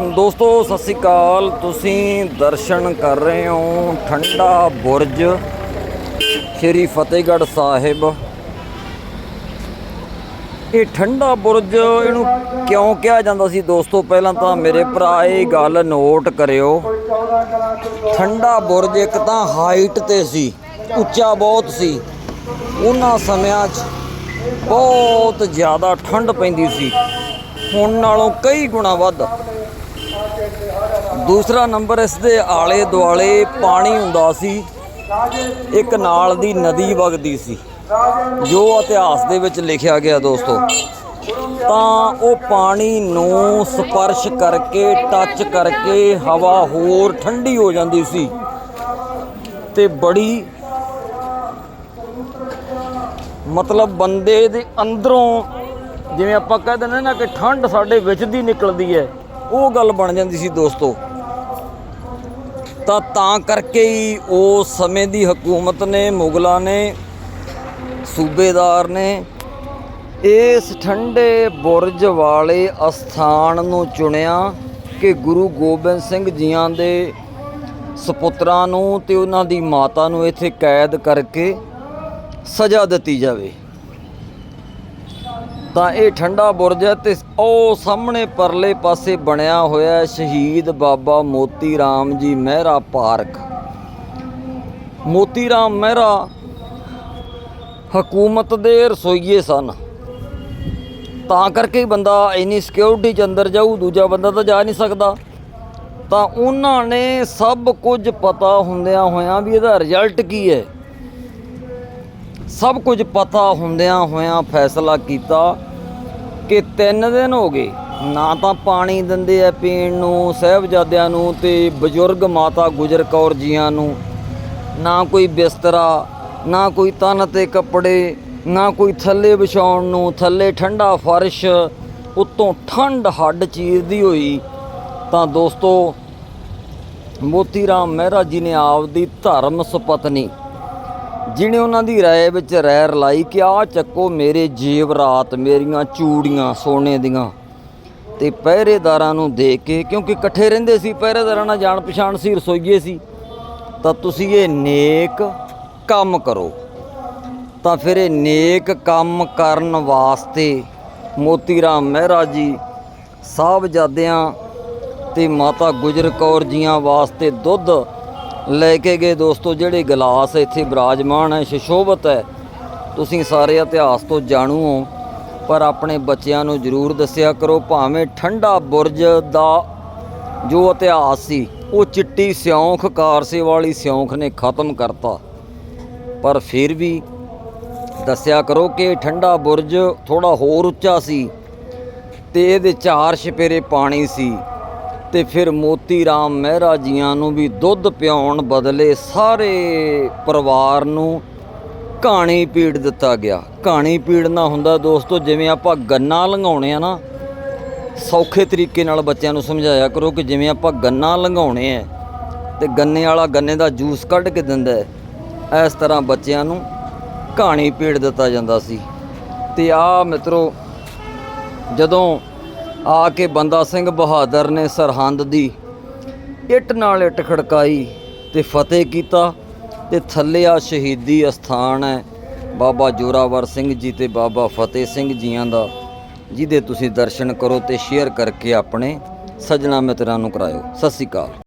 ਦੋਸਤੋ, ਸਤਿ ਸ੍ਰੀ ਅਕਾਲ। ਤੁਸੀਂ ਦਰਸ਼ਨ ਕਰ ਰਹੇ ਹੋ ਠੰਡਾ ਬੁਰਜ, ਸ਼੍ਰੀ ਫਤਿਹਗੜ੍ਹ ਸਾਹਿਬ। ਇਹ ਠੰਡਾ ਬੁਰਜ ਇਹਨੂੰ ਕਿਉਂ ਕਿਹਾ ਜਾਂਦਾ ਸੀ ਦੋਸਤੋ? ਪਹਿਲਾਂ ਤਾਂ ਮੇਰੇ ਭਰਾ ਇਹ ਗੱਲ ਨੋਟ ਕਰਿਓ। ਠੰਡਾ ਬੁਰਜ ਇੱਕ ਤਾਂ ਹਾਈਟ ਤੇ ਸੀ, ਉੱਚਾ ਬਹੁਤ ਸੀ। ਉਹਨਾਂ ਸਮਿਆਂ 'ਚ ਬਹੁਤ ਜ਼ਿਆਦਾ ਠੰਡ ਪੈਂਦੀ ਸੀ। ਹੁਣ ਨਾਲੋਂ ਕਈ ਗੁਣਾ ਵੱਧ। ਦੂਸਰਾ ਨੰਬਰ ਇਸ ਦੇ ਆਲੇ ਦੁਆਲੇ ਪਾਣੀ ਹੁੰਦਾ ਸੀ। ਇੱਕ ਨਾਲ ਦੀ ਨਦੀ ਵਗਦੀ ਸੀ। ਜੋ ਇਤਿਹਾਸ ਦੇ ਵਿੱਚ ਲਿਖਿਆ ਗਿਆ ਦੋਸਤੋ। ਤਾਂ ਉਹ ਪਾਣੀ ਨੂੰ ਸਪਰਸ਼ ਕਰਕੇ ਟੱਚ ਕਰਕੇ ਹਵਾ ਹੋਰ ਠੰਡੀ ਹੋ ਜਾਂਦੀ ਸੀ। ਤੇ ਬੜੀ ਮਤਲਬ ਬੰਦੇ ਦੇ ਅੰਦਰੋਂ ਜਿਵੇਂ ਆਪਾਂ ਕਹਿ ਦਿੰਦੇ ਨਾ ਕਿ ਠੰਡ ਸਾਡੇ ਵਿੱਚ ਦੀ ਨਿਕਲਦੀ ਹੈ। ਉਹ ਗੱਲ ਬਣ ਜਾਂਦੀ ਸੀ ਦੋਸਤੋ। ਤਾਂ ਤਾਂ ਕਰਕੇ ਹੀ ਉਹ ਸਮੇਂ ਦੀ ਹਕੂਮਤ ਨੇ, ਮੁਗਲਾਂ ਨੇ, ਸੂਬੇਦਾਰ ਨੇ ਇਸ ਠੰਡੇ ਬੁਰਜ ਵਾਲੇ ਅਸਥਾਨ ਨੂੰ ਚੁਣਿਆ ਕਿ ਗੁਰੂ ਗੋਬਿੰਦ ਸਿੰਘ ਜੀਆਂ ਦੇ ਸੁਪੁੱਤਰਾਂ ਨੂੰ ਤੇ ਉਹਨਾਂ ਦੀ ਮਾਤਾ ਨੂੰ ਇੱਥੇ ਕੈਦ ਕਰਕੇ ਸਜ਼ਾ ਦਿੱਤੀ ਜਾਵੇ। ਤਾਂ ਇਹ ਠੰਡਾ ਬੁਰਜ ਹੈ ਤੇ ਉਹ ਸਾਹਮਣੇ ਪਰਲੇ ਪਾਸੇ ਬਣਿਆ ਹੋਇਆ ਹੈ ਸ਼ਹੀਦ ਬਾਬਾ ਮੋਤੀ ਰਾਮ ਜੀ ਮਹਿਰਾ ਪਾਰਕ। ਮੋਤੀ ਰਾਮ ਮਹਿਰਾ ਹਕੂਮਤ ਦੇ ਰਸੋਈਏ ਸਨ। ਤਾਂ ਕਰਕੇ ਬੰਦਾ ਇੰਨੀ ਸਿਕਿਉਰਿਟੀ ਚ ਅੰਦਰ ਜਾਊ, ਦੂਜਾ ਬੰਦਾ ਤਾਂ ਜਾ ਨਹੀਂ ਸਕਦਾ। ਤਾਂ ਉਹਨਾਂ ਨੇ ਸਭ ਕੁਝ ਪਤਾ ਹੁੰਦਿਆਂ ਹੋਇਆਂ ਵੀ ਇਹਦਾ ਰਿਜ਼ਲਟ ਕੀ ਹੈ। ਸਭ ਕੁਝ ਪਤਾ ਹੁੰਦਿਆਂ ਹੋਇਆਂ ਫੈਸਲਾ ਕੀਤਾ ਕਿ 3 ਦਿਨ ਹੋ ਗਏ। ਨਾ ਤਾਂ ਪਾਣੀ ਦਿੰਦੇ ਆ ਪੀਣ ਨੂੰ, ਸਹਿਬਜ਼ਾਦਿਆਂ ਨੂੰ ਤੇ ਬਜ਼ੁਰਗ ਮਾਤਾ ਗੁਜਰ ਕੌਰ ਜੀਆਂ ਨੂੰ। ਨਾ ਕੋਈ ਬਿਸਤਰਾ, ਨਾ ਕੋਈ ਤਨ ਤੇ ਕੱਪੜੇ, ਨਾ ਕੋਈ ਥੱਲੇ ਵਿਛਾਉਣ ਨੂੰ, ਥੱਲੇ ਠੰਡਾ ਫਰਸ਼, ਉੱਤੋਂ ਠੰਡ ਹੱਡ ਚੀਰਦੀ ਹੋਈ। ਤਾਂ ਦੋਸਤੋ, ਮੋਤੀ ਰਾਮ ਮਹਿਰਾ ਜੀ ਨੇ ਆਪਦੀ ਧਰਮ ਸੁਪਤਨੀ ਜਿਹਨੇ ਉਹਨਾਂ ਦੀ ਰਾਏ ਵਿੱਚ ਰਹਿ ਰਲਾਈ ਕਿ ਆ ਚੱਕੋ ਮੇਰੇ ਜੇਵਰਾਤ ਮੇਰੀਆਂ ਚੂੜੀਆਂ ਸੋਨੇ ਦੀਆਂ ਤੇ ਪਹਿਰੇਦਾਰਾਂ ਨੂੰ ਦੇ ਕੇ, ਕਿਉਂਕਿ ਇਕੱਠੇ ਰਹਿੰਦੇ ਸੀ, ਪਹਿਰੇਦਾਰਾਂ ਨਾਲ ਜਾਣ ਪਛਾਣ ਸੀ, ਰਸੋਈਏ ਸੀ, ਤਾਂ ਤੁਸੀਂ ਇਹ ਨੇਕ ਕੰਮ ਕਰੋ। ਤਾਂ ਫਿਰ ਇਹ ਨੇਕ ਕੰਮ ਕਰਨ ਵਾਸਤੇ ਮੋਤੀ ਰਾਮ ਮਹਿਰਾ ਜੀ, ਸਾਹਿਬਜ਼ਾਦਿਆਂ ਤੇ ਮਾਤਾ ਗੁਜਰ ਕੌਰ ਜੀਆਂ ਵਾਸਤੇ ਦੁੱਧ ਲੈ ਕੇ ਗਏ ਦੋਸਤੋ, ਜਿਹੜੇ ਗਲਾਸ ਇੱਥੇ ਬਿਰਾਜਮਾਨ ਹੈ, ਸ਼ਸ਼ੋਭਤ ਹੈ। ਤੁਸੀਂ ਸਾਰੇ ਇਤਿਹਾਸ ਤੋਂ ਜਾਣੂ ਹੋ, ਪਰ ਆਪਣੇ ਬੱਚਿਆਂ ਨੂੰ ਜ਼ਰੂਰ ਦੱਸਿਆ ਕਰੋ, ਭਾਵੇਂ ਠੰਡਾ ਬੁਰਜ ਦਾ ਜੋ ਇਤਿਹਾਸ ਸੀ, ਉਹ ਚਿੱਟੀ ਸਿਉਂਖ, ਕਾਰਸੇ ਵਾਲੀ ਸਿਉਂਖ ਨੇ ਖਤਮ ਕਰਤਾ। ਪਰ ਫਿਰ ਵੀ ਦੱਸਿਆ ਕਰੋ ਕਿ ਠੰਡਾ ਬੁਰਜ ਥੋੜਾ ਹੋਰ ਉੱਚਾ ਸੀ ਤੇ ਇਹਦੇ ਚਾਰ ਛਪੇਰੇ ਪਾਣੀ ਸੀ। ਤੇ ਫਿਰ ਮੋਤੀ ਰਾਮ ਮਹਿਰਾ ਜੀਆਂ ਨੂੰ ਵੀ ਦੁੱਧ ਪਿਆਉਣ ਬਦਲੇ ਸਾਰੇ ਪਰਿਵਾਰ ਨੂੰ ਕਹਾਣੀ ਪੀੜ ਦਿੱਤਾ ਗਿਆ। ਕਹਾਣੀ ਪੀੜ ਨਾ ਹੁੰਦਾ ਦੋਸਤੋ, ਜਿਵੇਂ ਆਪਾਂ ਗੰਨਾ ਲੰਘਾਉਣੇ ਆ ਨਾ, ਸੌਖੇ ਤਰੀਕੇ ਨਾਲ ਬੱਚਿਆਂ ਨੂੰ ਸਮਝਾਇਆ ਕਰੋ ਕਿ ਜਿਵੇਂ ਆਪਾਂ ਗੰਨਾ ਲੰਘਾਉਣੇ ਆ ਤੇ ਗੰਨੇ ਵਾਲਾ ਗੰਨੇ ਦਾ ਜੂਸ ਕੱਢ ਕੇ ਦਿੰਦਾ ਹੈ, ਇਸ ਤਰ੍ਹਾਂ ਬੱਚਿਆਂ ਨੂੰ ਕਹਾਣੀ ਪੀੜ ਦਿੱਤਾ ਜਾਂਦਾ ਸੀ। ਤੇ ਆ ਮਿੱਤਰੋ, ਜਦੋਂ ਆ ਕੇ ਬੰਦਾ ਸਿੰਘ ਬਹਾਦਰ ਨੇ ਸਰਹੰਦ ਦੀ ਇੱਟ ਨਾਲ ਇੱਟ ਖੜਕਾਈ ਤੇ ਫਤਿਹ ਕੀਤਾ ਤੇ ਥੱਲੇ ਆ ਸ਼ਹੀਦੀ ਅਸਥਾਨ ਹੈ ਬਾਬਾ ਜੋਰਾਵਰ ਸਿੰਘ ਜੀ ਤੇ ਬਾਬਾ ਫਤਿਹ ਸਿੰਘ ਜੀਆਂ ਦਾ, ਜਿਹਦੇ ਤੁਸੀਂ ਦਰਸ਼ਨ ਕਰੋ ਤੇ ਸ਼ੇਅਰ ਕਰਕੇ ਆਪਣੇ ਸੱਜਣਾ ਮਿੱਤਰਾਂ ਨੂੰ ਕਰਾਇਓ। ਸਤਿ ਸ੍ਰੀ ਅਕਾਲ।